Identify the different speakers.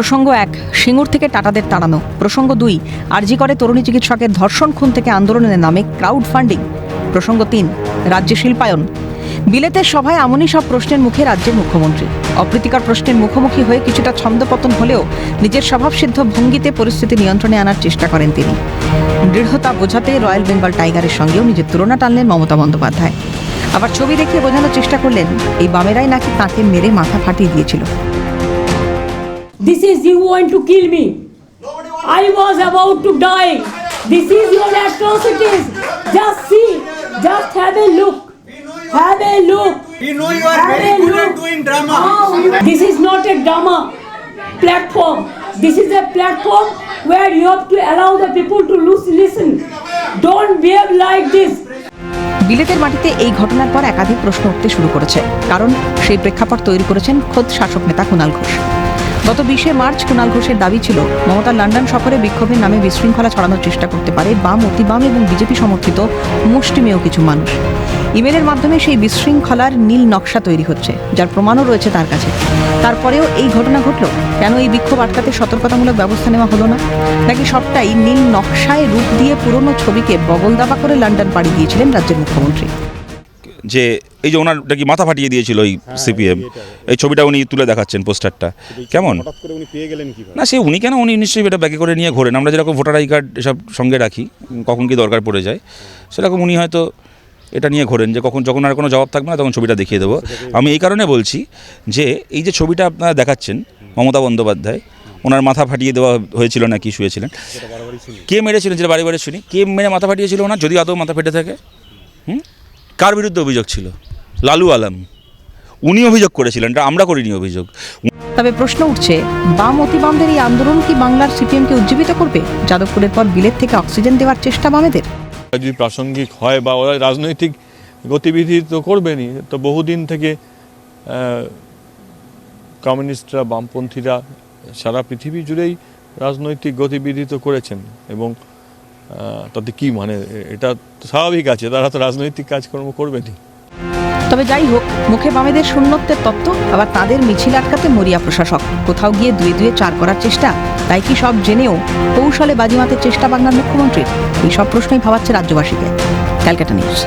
Speaker 1: প্রসঙ্গ এক, সিঙ্গুর থেকে টাটাদের তাড়ানো। প্রসঙ্গ দুই, আরজি করে তরুণী চিকিৎসকের ধর্ষণ খুন থেকে আন্দোলনের নামে ক্রাউড ফান্ডিং প্রসঙ্গ তিন, রাজ্যে শিল্পায়ন। বিলেতের সভায় এমনই সব প্রশ্নের মুখে রাজ্যের মুখ্যমন্ত্রী। অপ্রীতিকর প্রশ্নের মুখোমুখি হয়ে কিছুটা ছন্দপতন হলেও নিজের স্বভাবসিদ্ধ ভঙ্গিতে পরিস্থিতি নিয়ন্ত্রণে আনার চেষ্টা করেন তিনি। দৃঢ়তা বোঝাতে রয়্যাল বেঙ্গল টাইগারের সঙ্গেও নিজের তুলনা টানলেন মমতা বন্দ্যোপাধ্যায়। আবার ছবি দেখিয়ে বোঝানোর চেষ্টা করলেন, এই বামেরাই নাকি তাকে মেরে মাথা ফাটিয়ে দিয়েছিল।
Speaker 2: This is you want to kill me. I was about to die. This is your atrocities. Just see. Just have a look. Have a look.
Speaker 3: We know you are
Speaker 2: Have
Speaker 3: very good at doing drama.
Speaker 2: How This is not a drama platform. This is a platform where you have to allow the people to lose- listen. Don't behave like this.
Speaker 1: বিলেতের মাটিতে এই ঘটনার পর একাধিক প্রশ্ন উঠতে শুরু করেছে কারণ সেই প্রেক্ষাপট তৈরি করেছেন খোদ শাসক নেতা কুণাল ঘোষ গত বিশে মার্চ কুণাল ঘোষের দাবি ছিল মমতা লন্ডন সফরে বিক্ষোভের নামে বিশৃঙ্খলা ছড়ানোর চেষ্টা করতে পারে বাম অতিবাম এবং বিজেপি সমর্থিত মুষ্টিমেয় কিছু মানুষ। ইমেলের মাধ্যমে সেই বিশৃঙ্খলার নীল নকশা তৈরি হচ্ছে, যার প্রমাণও রয়েছে তার কাছে। তারপরেও এই ঘটনা ঘটল? কেন এই বিক্ষোভ আটকাতে সতর্কতামূলক ব্যবস্থা নেওয়া হলো না? নাকি সবটাই নীল নকশায় রূপ দিয়ে পুরনো ছবিকে বগল দাবা করে লন্ডন পাড়ি দিয়েছিলেন রাজ্যের মুখ্যমন্ত্রী?
Speaker 4: যে এই যে ওনার কি মাথা ফাটিয়ে দিয়েছিল ওই সিপিএম? এই ছবিটা উনি তুলে দেখাচ্ছেন পোস্টারটা। কেমন? না সে উনি কেন? উনি নিশ্চয়ই এটা ব্যাগে করে নিয়ে ঘোরেন। আমরা যেরকম ভোটার আই কার্ড এসব সঙ্গে রাখি কখন কি দরকার পড়ে যায় সেরকম উনি হয়তো এটা নিয়ে ঘোরেন যে কখন যখন আর কোনো জবাব থাকবে না তখন ছবিটা দেখিয়ে দেবো। আমি এই কারণে বলছি যে এই যে ছবিটা আপনারা দেখাচ্ছেন মমতা বন্দ্যোপাধ্যায় ওনার মাথা ফাটিয়ে দেওয়া হয়েছিল না কি শুয়েছিলেন কে মেরেছিলেন যেটা বাড়ি বাড়ি শুনি কে মেরে মাথা ফাটিয়েছিল ওনার? যদি আদৌ মাথা ফেটে থাকে হুম? কার বিরুদ্ধে অভিযোগ ছিল? লালু আলম। উনি অভিযোগ করেছিলেন এটা আমরা করিনি অভিযোগ।
Speaker 1: তবে প্রশ্ন উঠছে বাম অতিবামদের এই আন্দোলন কি বাংলার সিপিএমকে উজ্জীবিত করবে? যাদবপুরের পর বিলেত থেকে অক্সিজেন দেওয়ার চেষ্টা বামেদের।
Speaker 5: যদি প্রাসঙ্গিক হয় বা ওরা রাজনৈতিক গতিবিধি তো করবেনই তো বহুদিন থেকে কমিউনিস্টরা বামপন্থীরা সারা পৃথিবী জুড়েই রাজনৈতিক গতিবিধি তো করেছেন এবং তাতে কি মানে এটা স্বাভাবিক আছে, তারা তো রাজনৈতিক কাজকর্ম করবেনি
Speaker 1: তবে যাই হোক, মুখে বামেদের শূন্যত্বের তত্ত্ব, আবার তাদের মিছিল আটকাতে মরিয়া প্রশাসক। কোথাও গিয়ে দুয়ে দুয়ে চার করার চেষ্টা, তাই কি সব জেনেও কৌশলে বাজিমাতের চেষ্টা বাংলার মুখ্যমন্ত্রীর এই সব প্রশ্নই ভাবাচ্ছে রাজ্যবাসীকে। ক্যালকাটা নিউজ।